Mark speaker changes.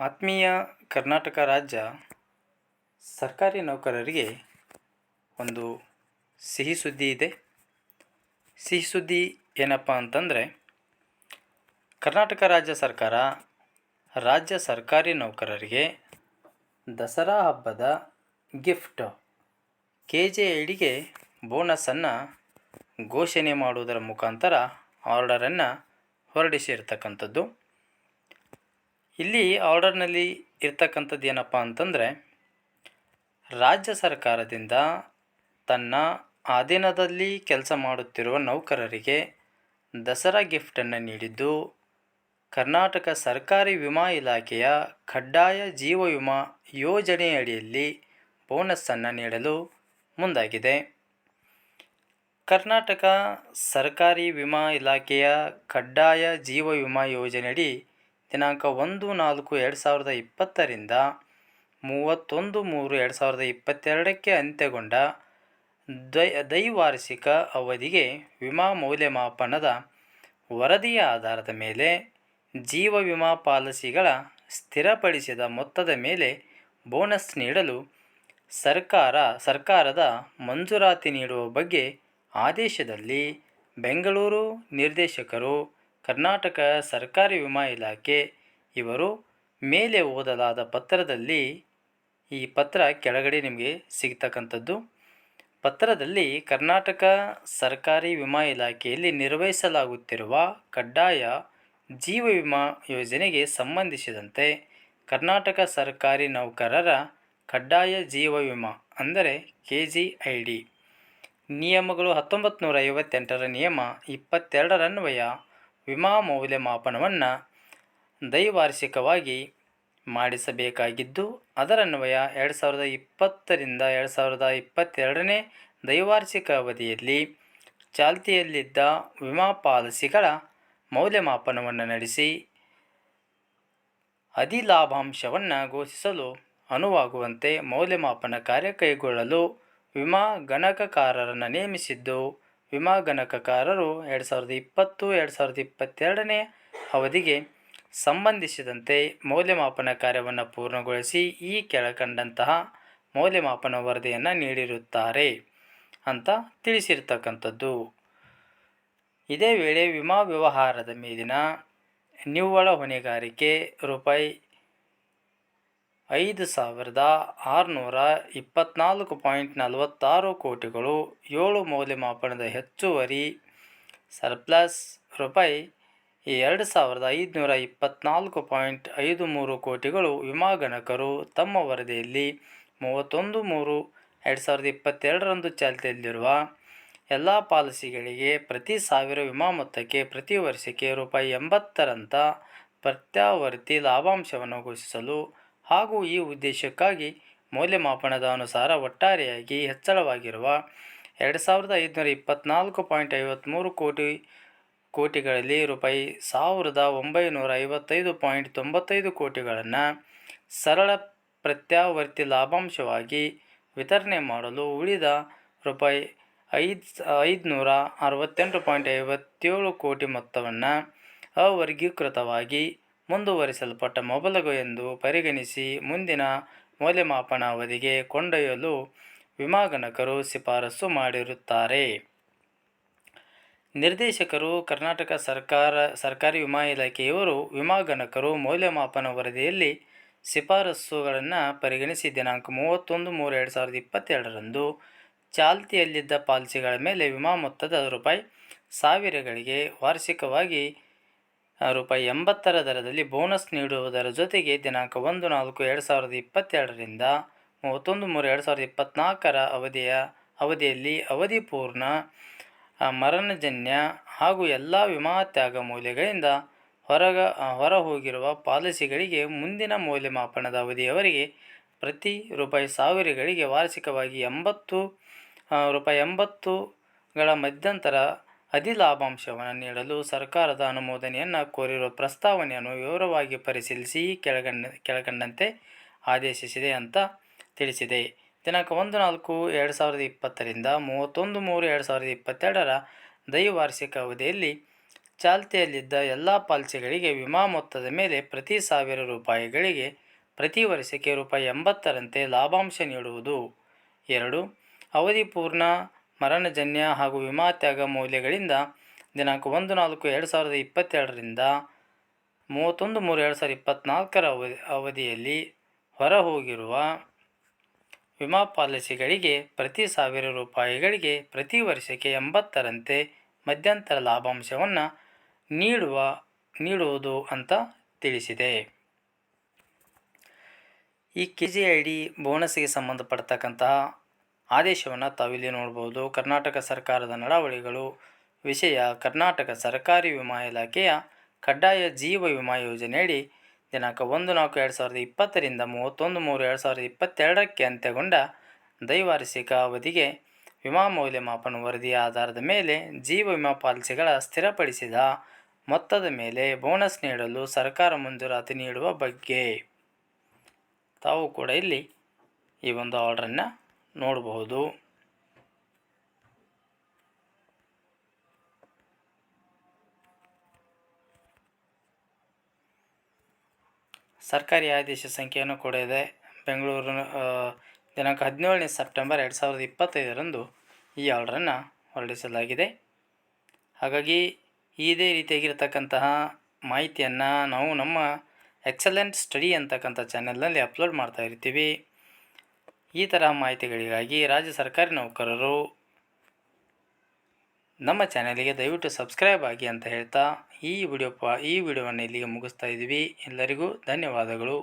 Speaker 1: ಆತ್ಮೀಯ ಕರ್ನಾಟಕ ರಾಜ್ಯ ಸರ್ಕಾರಿ ನೌಕರರಿಗೆ ಒಂದು ಸಿಹಿ ಸುದ್ದಿ ಇದೆ. ಸಿಹಿ ಸುದ್ದಿ ಏನಪ್ಪ ಅಂತಂದರೆ, ಕರ್ನಾಟಕ ರಾಜ್ಯ ಸರ್ಕಾರ ರಾಜ್ಯ ಸರ್ಕಾರಿ ನೌಕರರಿಗೆ ದಸರಾ ಹಬ್ಬದ ಗಿಫ್ಟ್ ಕೆ ಜೆ ಐಡಿಗೆ ಬೋನಸನ್ನು ಘೋಷಣೆ ಮಾಡುವುದರ ಮುಖಾಂತರ ಆರ್ಡರನ್ನು ಹೊರಡಿಸಿರ್ತಕ್ಕಂಥದ್ದು. ಇಲ್ಲಿ ಆರ್ಡರ್ನಲ್ಲಿ ಇರ್ತಕ್ಕಂಥದ್ದು ಏನಪ್ಪ ಅಂತಂದರೆ, ರಾಜ್ಯ ಸರ್ಕಾರದಿಂದ ತನ್ನ ಅಧೀನದಲ್ಲಿ ಕೆಲಸ ಮಾಡುತ್ತಿರುವ ನೌಕರರಿಗೆ ದಸರಾ ಗಿಫ್ಟನ್ನು ನೀಡಿದ್ದು, ಕರ್ನಾಟಕ ಸರ್ಕಾರಿ ವಿಮಾ ಇಲಾಖೆಯ ಕಡ್ಡಾಯ ಜೀವ ವಿಮಾ ಯೋಜನೆಯಡಿಯಲ್ಲಿ ಬೋನಸ್ಸನ್ನು ನೀಡಲು ಮುಂದಾಗಿದೆ. ಕರ್ನಾಟಕ ಸರ್ಕಾರಿ ವಿಮಾ ಇಲಾಖೆಯ ಕಡ್ಡಾಯ ಜೀವ ವಿಮಾ ಯೋಜನೆಯಡಿ ದಿನಾಂಕ ಒಂದು ನಾಲ್ಕು ಎರಡು ಸಾವಿರದ ಇಪ್ಪತ್ತರಿಂದ ಮೂವತ್ತೊಂದು ಮೂರು ಎರಡು ಸಾವಿರದ ಇಪ್ಪತ್ತೆರಡಕ್ಕೆ ಅಂತ್ಯಗೊಂಡ ದ್ವೈ ದ್ವೈವಾರ್ಷಿಕ ಅವಧಿಗೆ ವಿಮಾ ಮೌಲ್ಯಮಾಪನದ ವರದಿಯ ಆಧಾರದ ಮೇಲೆ ಜೀವ ವಿಮಾ ಪಾಲಿಸಿಗಳ ಸ್ಥಿರಪಡಿಸಿದ ಮೊತ್ತದ ಮೇಲೆ ಬೋನಸ್ ನೀಡಲು ಸರ್ಕಾರ, ಸರ್ಕಾರದ ಮಂಜೂರಾತಿ ನೀಡುವ ಬಗ್ಗೆ ಆದೇಶದಲ್ಲಿ ಬೆಂಗಳೂರು ನಿರ್ದೇಶಕರು ಕರ್ನಾಟಕ ಸರ್ಕಾರಿ ವಿಮಾ ಇಲಾಖೆ ಇವರು ಮೇಲೆ ಓದಲಾದ ಪತ್ರದಲ್ಲಿ ಈ ಪತ್ರ ಕೆಳಗಡೆ ನಿಮಗೆ ಸಿಗ್ತಕ್ಕಂಥದ್ದು. ಪತ್ರದಲ್ಲಿ ಕರ್ನಾಟಕ ಸರ್ಕಾರಿ ವಿಮಾ ಇಲಾಖೆಯಲ್ಲಿ ನಿರ್ವಹಿಸಲಾಗುತ್ತಿರುವ ಕಡ್ಡಾಯ ಜೀವ ವಿಮಾ ಯೋಜನೆಗೆ ಸಂಬಂಧಿಸಿದಂತೆ ಕರ್ನಾಟಕ ಸರ್ಕಾರಿ ನೌಕರರ ಕಡ್ಡಾಯ ಜೀವ ವಿಮಾ ಅಂದರೆ ಕೆ ಜಿ ಐ ಡಿ ನಿಯಮಗಳು ಹತ್ತೊಂಬತ್ತು ನೂರ ಐವತ್ತೆಂಟರ ನಿಯಮ ಇಪ್ಪತ್ತೆರಡರನ್ವಯ ವಿಮಾ ಮೌಲ್ಯಮಾಪನವನ್ನು ದ್ವೈವಾರ್ಷಿಕವಾಗಿ ಮಾಡಿಸಬೇಕಾಗಿದ್ದು ಅದರನ್ವಯ ಎರಡು ಸಾವಿರದ ಇಪ್ಪತ್ತರಿಂದ ಎರಡು ಸಾವಿರದ ಇಪ್ಪತ್ತೆರಡನೇ ದ್ವೈವಾರ್ಷಿಕ ಅವಧಿಯಲ್ಲಿ ಚಾಲ್ತಿಯಲ್ಲಿದ್ದ ವಿಮಾ ಪಾಲಿಸಿಗಳ ಮೌಲ್ಯಮಾಪನವನ್ನು ನಡೆಸಿ, ಅಧಿಲಾಭಾಂಶವನ್ನು ಘೋಷಿಸಲು ಅನುವಾಗುವಂತೆ ಮೌಲ್ಯಮಾಪನ ಕಾರ್ಯ ಕೈಗೊಳ್ಳಲು ವಿಮಾ ಗಣಕಕಾರರನ್ನು ನೇಮಿಸಿದ್ದು ವಿಮಾ ಗಣಕಕಾರರು ಎರಡು ಸಾವಿರದ ಇಪ್ಪತ್ತು, ಎರಡು ಸಾವಿರದ ಇಪ್ಪತ್ತೆರಡನೇ ಅವಧಿಗೆ ಸಂಬಂಧಿಸಿದಂತೆ ಮೌಲ್ಯಮಾಪನ ಕಾರ್ಯವನ್ನು ಪೂರ್ಣಗೊಳಿಸಿ ಈ ಕೆಳಕಂಡಂತಹ ಮೌಲ್ಯಮಾಪನ ವರದಿಯನ್ನು ನೀಡಿರುತ್ತಾರೆ ಅಂತ ತಿಳಿಸಿರ್ತಕ್ಕಂಥದ್ದು. ಇದೇ ವೇಳೆ ವಿಮಾ ವ್ಯವಹಾರದ ಮೇಲಿನ ನಿವ್ವಳ ಹೊಣೆಗಾರಿಕೆ ರೂಪಾಯಿ ಐದು ಸಾವಿರದ ಆರುನೂರ ಇಪ್ಪತ್ತ್ನಾಲ್ಕು ಪಾಯಿಂಟ್ ನಲವತ್ತಾರು ಕೋಟಿಗಳು ಏಳು ಮೌಲ್ಯಮಾಪನದ ಹೆಚ್ಚುವರಿ ಸರ್ಪ್ಲಸ್ ರೂಪಾಯಿ ಎರಡು ಸಾವಿರದ ಐದುನೂರ ಇಪ್ಪತ್ತ್ನಾಲ್ಕು ಪಾಯಿಂಟ್ ಐದು ಮೂರು ಕೋಟಿಗಳು ವಿಮಾಗಣಕರು ತಮ್ಮ ವರದಿಯಲ್ಲಿ ಮೂವತ್ತೊಂದು ಮೂರು ಎರಡು ಸಾವಿರದ ಇಪ್ಪತ್ತೆರಡರಂದು ಚಾಲ್ತಿಯಲ್ಲಿರುವ ಎಲ್ಲ ಪಾಲಿಸಿಗಳಿಗೆ ಪ್ರತಿ ಸಾವಿರ ವಿಮಾ ಮೊತ್ತಕ್ಕೆ ಪ್ರತಿ ವರ್ಷಕ್ಕೆ ರೂಪಾಯಿ ಎಂಬತ್ತರಂಥ ಪ್ರತ್ಯಾವರ್ತಿ ಲಾಭಾಂಶವನ್ನು ಘೋಷಿಸಲು ಹಾಗೂ ಈ ಉದ್ದೇಶಕ್ಕಾಗಿ ಮೌಲ್ಯಮಾಪನದ ಅನುಸಾರ ಒಟ್ಟಾರೆಯಾಗಿ ಹೆಚ್ಚಳವಾಗಿರುವ ಎರಡು ಸಾವಿರದ ಐದುನೂರ ಇಪ್ಪತ್ತ್ನಾಲ್ಕು ಪಾಯಿಂಟ್ ಐವತ್ತ್ಮೂರು ಕೋಟಿ ಕೋಟಿಗಳಲ್ಲಿ ರೂಪಾಯಿ ಸಾವಿರದ ಒಂಬೈನೂರ ಐವತ್ತೈದು ಪಾಯಿಂಟ್ ತೊಂಬತ್ತೈದು ಕೋಟಿಗಳನ್ನು ಸರಳ ಪ್ರತ್ಯಾವರ್ತಿ ಲಾಭಾಂಶವಾಗಿ ವಿತರಣೆ ಮಾಡಲು ಉಳಿದ ರೂಪಾಯಿ ಐದು ಐದುನೂರ ಅರವತ್ತೆಂಟು ಪಾಯಿಂಟ್ ಐವತ್ತೇಳು ಕೋಟಿ ಮೊತ್ತವನ್ನು ಅವರ್ಗೀಕೃತವಾಗಿ ಮುಂದುವರಿಸಲ್ಪಟ್ಟ ಮೊಬಲಗು ಎಂದು ಪರಿಗಣಿಸಿ ಮುಂದಿನ ಮೌಲ್ಯಮಾಪನ ಅವಧಿಗೆ ಕೊಂಡೊಯ್ಯಲು ವಿಮಾಗಣಕರು ಶಿಫಾರಸು ಮಾಡಿರುತ್ತಾರೆ. ನಿರ್ದೇಶಕರು, ಕರ್ನಾಟಕ ಸರ್ಕಾರ, ಸರ್ಕಾರಿ ವಿಮಾ ಇಲಾಖೆಯವರು ವಿಮಾಗಣಕರು ಮೌಲ್ಯಮಾಪನ ವರದಿಯಲ್ಲಿ ಶಿಫಾರಸುಗಳನ್ನು ಪರಿಗಣಿಸಿ ದಿನಾಂಕ ಮೂವತ್ತೊಂದು ಮೂರು ಎರಡು ಸಾವಿರದ ಇಪ್ಪತ್ತೆರಡರಂದು ಚಾಲ್ತಿಯಲ್ಲಿದ್ದ ಪಾಲಿಸಿಗಳ ಮೇಲೆ ವಿಮಾ ಮೊತ್ತದ ರೂಪಾಯಿ ಸಾವಿರಗಳಿಗೆ ವಾರ್ಷಿಕವಾಗಿ ರೂಪಾಯಿ ಎಂಬತ್ತರ ದರದಲ್ಲಿ ಬೋನಸ್ ನೀಡುವುದರ ಜೊತೆಗೆ ದಿನಾಂಕ ಒಂದು ನಾಲ್ಕು ಎರಡು ಸಾವಿರದ ಇಪ್ಪತ್ತೆರಡರಿಂದ ಮೂವತ್ತೊಂದು ಮೂರು ಎರಡು ಸಾವಿರದ ಇಪ್ಪತ್ತ್ನಾಲ್ಕರ ಅವಧಿಯ ಅವಧಿಯಲ್ಲಿ ಅವಧಿ ಪೂರ್ಣ ಮರಣಜನ್ಯ ಹಾಗೂ ಎಲ್ಲ ವಿಮಾ ತ್ಯಾಗ ಮೌಲ್ಯಗಳಿಂದ ಹೊರಗ ಹೊರ ಹೋಗಿರುವ ಪಾಲಿಸಿಗಳಿಗೆ ಮುಂದಿನ ಮೌಲ್ಯಮಾಪನದ ಅವಧಿಯವರೆಗೆ ಪ್ರತಿ ರೂಪಾಯಿ ಸಾವಿರಗಳಿಗೆ ವಾರ್ಷಿಕವಾಗಿ ಎಂಬತ್ತು ರೂಪಾಯಿ ಎಂಬತ್ತುಗಳ ಮಧ್ಯಂತರ ಅಧಿಲಾಭಾಂಶವನ್ನು ನೀಡಲು ಸರ್ಕಾರದ ಅನುಮೋದನೆಯನ್ನು ಕೋರಿರುವ ಪ್ರಸ್ತಾವನೆಯನ್ನು ವಿವರವಾಗಿ ಪರಿಶೀಲಿಸಿ ಕೆಳಗಂಡ, ಕೆಳಕಂಡಂತೆ ಆದೇಶಿಸಿದೆ ಅಂತ ತಿಳಿಸಿದೆ. ದಿನಾಂಕ ಒಂದು ನಾಲ್ಕು ಎರಡು ಸಾವಿರದ ಇಪ್ಪತ್ತರಿಂದ ಮೂವತ್ತೊಂದು ಮೂರು ಎರಡು ಸಾವಿರದ ಇಪ್ಪತ್ತೆರಡರ ದ್ವೈವಾರ್ಷಿಕ ಅವಧಿಯಲ್ಲಿ ಚಾಲ್ತಿಯಲ್ಲಿದ್ದ ಎಲ್ಲ ಪಾಲಿಸಿಗಳಿಗೆ ವಿಮಾ ಮೊತ್ತದ ಮೇಲೆ ಪ್ರತಿ ಸಾವಿರ ರೂಪಾಯಿಗಳಿಗೆ ಪ್ರತಿ ವರ್ಷಕ್ಕೆ ರೂಪಾಯಿ ಎಂಬತ್ತರಂತೆ ಲಾಭಾಂಶ ನೀಡುವುದು. ಎರಡು, ಅವಧಿ ಪೂರ್ಣ ಮರಣಜನ್ಯ ಹಾಗೂ ವಿಮಾ ತ್ಯಾಗ ಮೌಲ್ಯಗಳಿಂದ ದಿನಾಂಕ ಒಂದು ನಾಲ್ಕು ಎರಡು ಸಾವಿರದ ಇಪ್ಪತ್ತೆರಡರಿಂದ ಮೂವತ್ತೊಂದು ಮೂರು ಎರಡು ಸಾವಿರದ ಇಪ್ಪತ್ತ್ನಾಲ್ಕರ ಅವಧಿ, ಅವಧಿಯಲ್ಲಿ ಹೊರಹೋಗಿರುವ ವಿಮಾ ಪಾಲಿಸಿಗಳಿಗೆ ಪ್ರತಿ ಸಾವಿರ ರೂಪಾಯಿಗಳಿಗೆ ಪ್ರತಿ ವರ್ಷಕ್ಕೆ ಎಂಬತ್ತರಂತೆ ಮಧ್ಯಂತರ ಲಾಭಾಂಶವನ್ನು ನೀಡುವ, ನೀಡುವುದು ಅಂತ ತಿಳಿಸಿದೆ. ಈ ಕೆ ಜಿ ಐ ಡಿ ಬೋನಸ್ಗೆ ಸಂಬಂಧಪಡ್ತಕ್ಕಂತಹ ಆದೇಶವನ್ನು ತಾವಿಲ್ಲಿ ನೋಡ್ಬೋದು. ಕರ್ನಾಟಕ ಸರ್ಕಾರದ ನಡಾವಳಿಗಳು. ವಿಷಯ, ಕರ್ನಾಟಕ ಸರ್ಕಾರಿ ವಿಮಾ ಇಲಾಖೆಯ ಕಡ್ಡಾಯ ಜೀವ ವಿಮಾ ಯೋಜನೆಯಡಿ ದಿನಾಂಕ ಒಂದು ನಾಲ್ಕು ಎರಡು ಸಾವಿರದ ಇಪ್ಪತ್ತರಿಂದ ಮೂವತ್ತೊಂದು ಮೂರು ಎರಡು ಸಾವಿರದ ಇಪ್ಪತ್ತೆರಡಕ್ಕೆ ಅಂತ್ಯಗೊಂಡ ದ್ವೈವಾರ್ಷಿಕ ಅವಧಿಗೆ ವಿಮಾ ಮೌಲ್ಯಮಾಪನ ವರದಿಯ ಆಧಾರದ ಮೇಲೆ ಜೀವ ವಿಮಾ ಪಾಲಿಸಿಗಳ ಸ್ಥಿರಪಡಿಸಿದ ಮೊತ್ತದ ಮೇಲೆ ಬೋನಸ್ ನೀಡಲು ಸರ್ಕಾರ ಮಂಜೂರಾತಿ ನೀಡುವ ಬಗ್ಗೆ ತಾವು ಕೂಡ ಇಲ್ಲಿ ಈ ಒಂದು ಆರ್ಡ್ರನ್ನು ನೋಡಬಹುದು ಸರ್ಕಾರಿ ಆದೇಶ ಸಂಖ್ಯೆಯನ್ನು ಕೂಡ ಇದೆ ಬೆಂಗಳೂರು ದಿನಾಂಕ ಹದಿನೇಳನೇ ಸೆಪ್ಟೆಂಬರ್ ಎರಡು ಸಾವಿರದ ಇಪ್ಪತ್ತೈದರಂದು ಈ ಆರ್ಡ್ರನ್ನು ಹೊರಡಿಸಲಾಗಿದೆ. ಹಾಗಾಗಿ ಇದೇ ರೀತಿಯಾಗಿರ್ತಕ್ಕಂತಹ ಮಾಹಿತಿಯನ್ನು ನಾವು ನಮ್ಮ ಎಕ್ಸಲೆಂಟ್ ಸ್ಟಡಿ ಅಂತಕ್ಕಂಥ ಚಾನೆಲ್ನಲ್ಲಿ ಅಪ್ಲೋಡ್ ಮಾಡ್ತಾ ಇರ್ತೀವಿ. ಈ ಥರ ಮಾಹಿತಿಗಳಿಗಾಗಿ ರಾಜ್ಯ ಸರ್ಕಾರಿ ನೌಕರರು ನಮ್ಮ ಚಾನಲಿಗೆ ದಯವಿಟ್ಟು ಸಬ್ಸ್ಕ್ರೈಬ್ ಆಗಿ ಅಂತ ಹೇಳ್ತಾ ಈ ವಿಡಿಯೋ ಪ ಈ ವಿಡಿಯೋವನ್ನು ಇಲ್ಲಿಗೆ ಮುಗಿಸ್ತಾ ಇದ್ದೀವಿ. ಎಲ್ಲರಿಗೂ ಧನ್ಯವಾದಗಳು.